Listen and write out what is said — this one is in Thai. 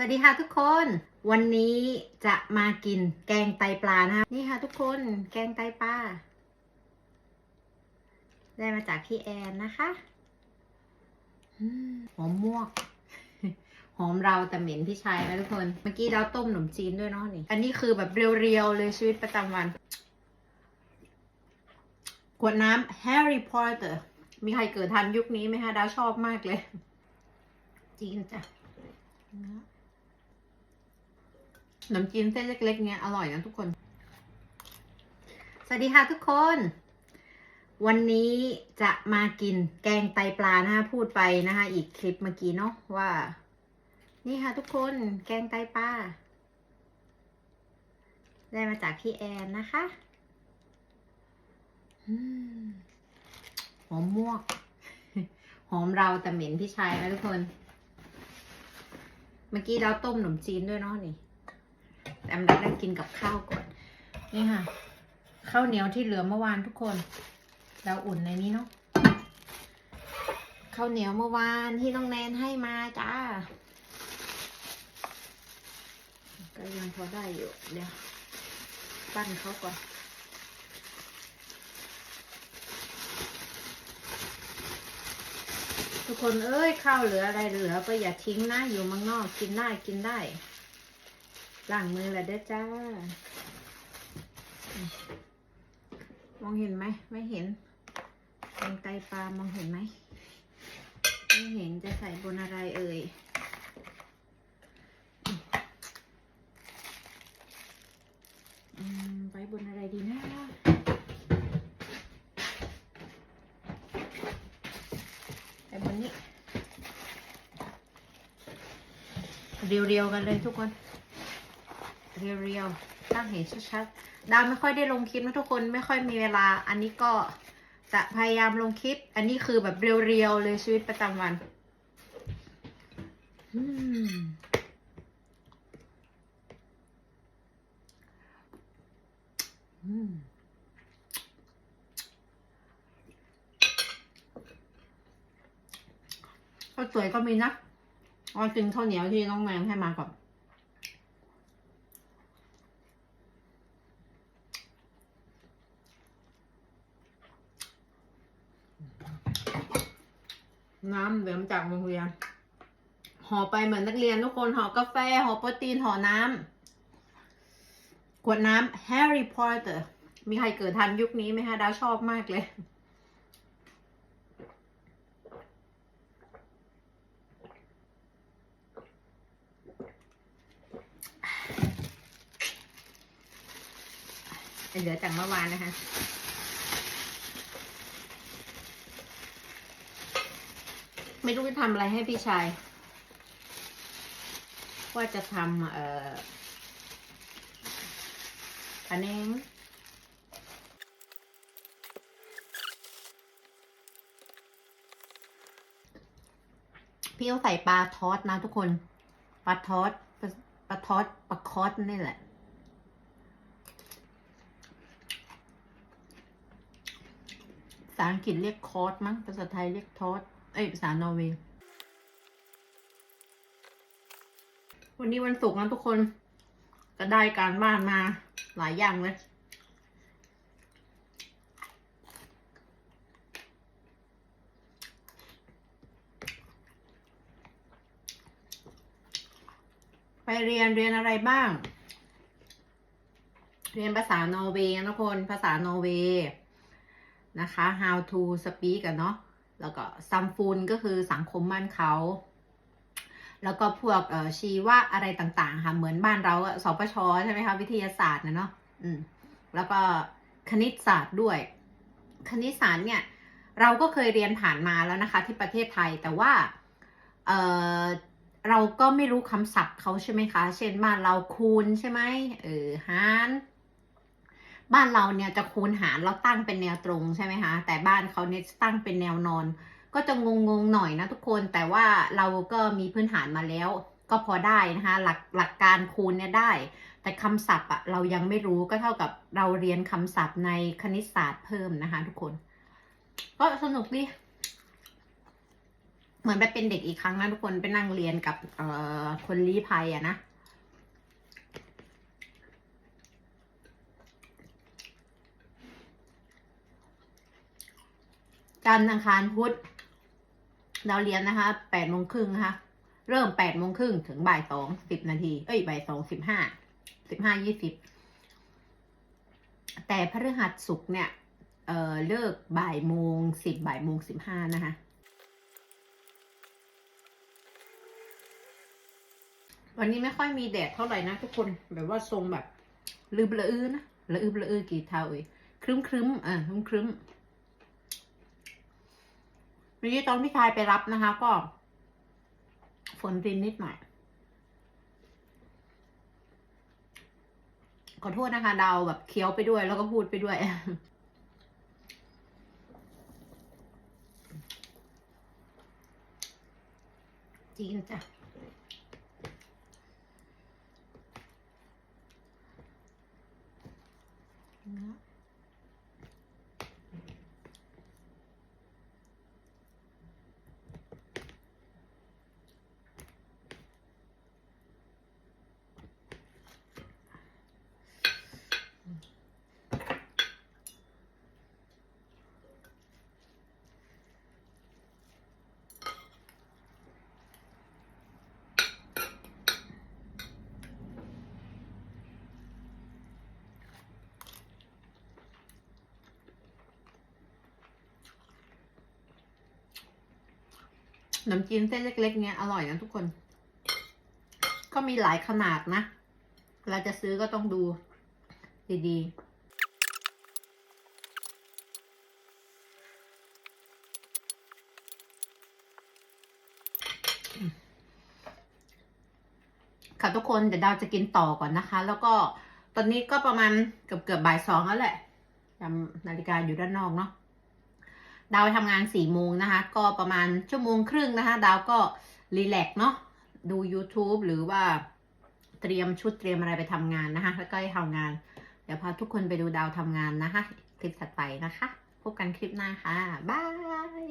สวัสดีค่ะทุกคน วันนี้จะมากินแกงไตปลานะคะนี่ค่ะทุกคนแกงไตปลาได้มาจากพี่แอนนะคะหอมมวกหอมเราแต่เหม็นพี่ชายนะทุกคน เมื่อกี้เราต้มขนมจีนด้วยเนาะนี่ อันนี้คือแบบเรียวๆเลยชีวิตประจำวันขวดน้ำ Harry Potter มีใครเกิดทันยุคนี้ไหมคะดาวชอบมากเลยจีนจ้ะ ขนมจีนเส้นเล็กๆเนี้ยอร่อยนะทุกคน สวัสดีค่ะทุกคน วันนี้จะมากินแกงไตปลานะคะพูดไปนะคะ อีกคลิปเมื่อกี้เนาะว่า นี่ค่ะทุกคนแกงไตปลาได้มาจากพี่แอนนะคะหอมมวก หอมเราแต่เหม็นพี่ชายนะทุกคน เมื่อกี้เราต้มขนมจีนด้วยเนาะนี่ แต่อันดับแรกกินกับข้าวก่อน นี่ค่ะข้าวเหนียวที่เหลือเมื่อวานทุกคน เราอุ่นในนี้เนาะข้าวเหนียวเมื่อวานที่น้องแนนให้มาจ้า ก็ยังพอได้อยู่ เดี๋ยว ปั้นเขาก่อนทุกคนเอ้ยข้าวเหลืออะไรเหลือ ก็อย่าทิ้งนะ อยู่เมืองนอกกินได้กินได้ ล้างมือแล้วเด้อจ้า มองเห็นไหม ไม่เห็นแกงไตปลามองเห็นไหม ไม่เห็นจะใส่บนอะไรเอ่ยไว้บนอะไรดีนะไปบนนี้ เรียวๆกันเลยทุกคน เรียวๆตั้งเห็นชัดๆ ดาวไม่ค่อยได้ลงคลิปนะทุกคนไม่ค่อยมีเวลา อันนี้ก็จะพยายามลงคลิป อันนี้คือแบบเรียวๆเลยชีวิตประจำวันอืมอืมข้าสวยก็มีนะเอากินข้าวเหนียวที่น้องแมงให้มาก่อน น้ำเหลือมาจากโรงเรียนห่อไปเหมือนนักเรียนทุกคนห่อกาแฟห่อโปรตีนห่อน้ำขวดน้ำ Harry Potter มีใครเกิดทันยุคนี้ไหมคะดาวชอบมากเลยเหลือจากเมื่อวานนะคะ ไม่รู้จะทำอะไรให้พี่ชาย ว่าจะทำเอ่ออันนี้พี่เอาใส่ปลาทอดนะทุกคน ปลาทอดปลาทอดปลาคอสนี่แหละ ภาษาอังกฤษเรียกคอร์สมั้ง ภาษาไทยเรียกทอส เอ้ยภาษานอร์เวย์วันนี้วันศุกร์นะทุกคน ก็ได้การบ้านมาหลายอย่างเลยไปเรียนเรียนอะไรบ้าง เรียนภาษานอร์เวย์นะทุกคน ภาษานอร์เวย์นะคะ how to speak กันเนาะ แล้วก็ซัมฟูนก็คือสังคมบ้านเขาแล้วก็พวกชีวะอะไรต่างๆ ค่ะ เหมือนบ้านเราอะสปชใช่ไหมคะ วิทยาศาสตร์นะเนาะอืมแล้วก็คณิตศาสตร์ด้วย คณิตศาสตร์เนี่ยเราก็เคยเรียนผ่านมาแล้วนะคะ ที่ประเทศไทยแต่ว่าเออเราก็ไม่รู้คำศัพท์เขาใช่ไหมคะ เช่นบ้านเราคูณใช่ไหมเออหาร บ้านเราเนี่ยจะคูณหารเราตั้งเป็นแนวตรงใช่ไหมคะ แต่บ้านเขาเนี่ยตั้งเป็นแนวนอน ก็จะงงๆหน่อยนะทุกคน แต่ว่าเราก็มีพื้นฐานมาแล้ว ก็พอได้นะคะ หลักหลักการคูณเนี่ยได้ แต่คำศัพท์อะเรายังไม่รู้ก็เท่ากับเราเรียนคำศัพท์ในคณิตศาสตร์เพิ่มนะคะ ทุกคน ก็สนุกดีเหมือนไปเป็นเด็กอีกครั้งนะทุกคนไปนั่งเรียนกับคนลี้ภัยอะนะ จันทร์อังคารพุธเราเรียนนะคะแปดโมงครึ่งนะคะ เริ่มแปดโมงครึ่งถึงบ่ายสองสิบนาที เอ้ยบ่ายสองสิบห้า สิบห้ายี่สิบ แต่พฤหัสศุกร์เนี่ย เอ่อ เลิกบ่ายโมงสิบบ่ายโมงสิบห้านะคะ วันนี้ไม่ค่อยมีแดดเท่าไหร่นะทุกคน แบบว่าทรงแบบลืมละอื้อนะละอื้อละอื้อกี่เท่าเอ้ยครึ้มครึ้มอ่าครึ้มครึ้ม วันนี้ตอนพี่ชายไปรับนะคะ ก็ ฝนรินนิดหน่อย ขอโทษนะคะดาวแบบเคี้ยวไปด้วย แล้วก็พูดไปด้วยจริงจ้ะ นมจีนเส้นเล็กๆเนี้ยอร่อยนะทุกคน ก็มีหลายขนาดนะเวลาจะซื้อก็ต้องดูดีๆค่ะทุกคนเดี๋ยวดาวจะกินต่อก่อนนะคะ แล้วก็ตอนนี้ก็ประมาณเกือบเกือบบ่ายสองแล้วแหละจำนาฬิกาอยู่ด้านนอกเนาะ ดาวไปทำงานสี่โมงนะคะ ก็ประมาณชั่วโมงครึ่งนะคะ ดาวก็รีแลกเนาะดู YouTube หรือว่าเตรียมชุดเตรียมอะไรไปทำงานนะคะ แล้วก็ให้ทำงาน เดี๋ยวพาทุกคนไปดูดาวทำงานนะคะ คลิปถัดไปนะคะ พบกันคลิปหน้าค่ะ บาย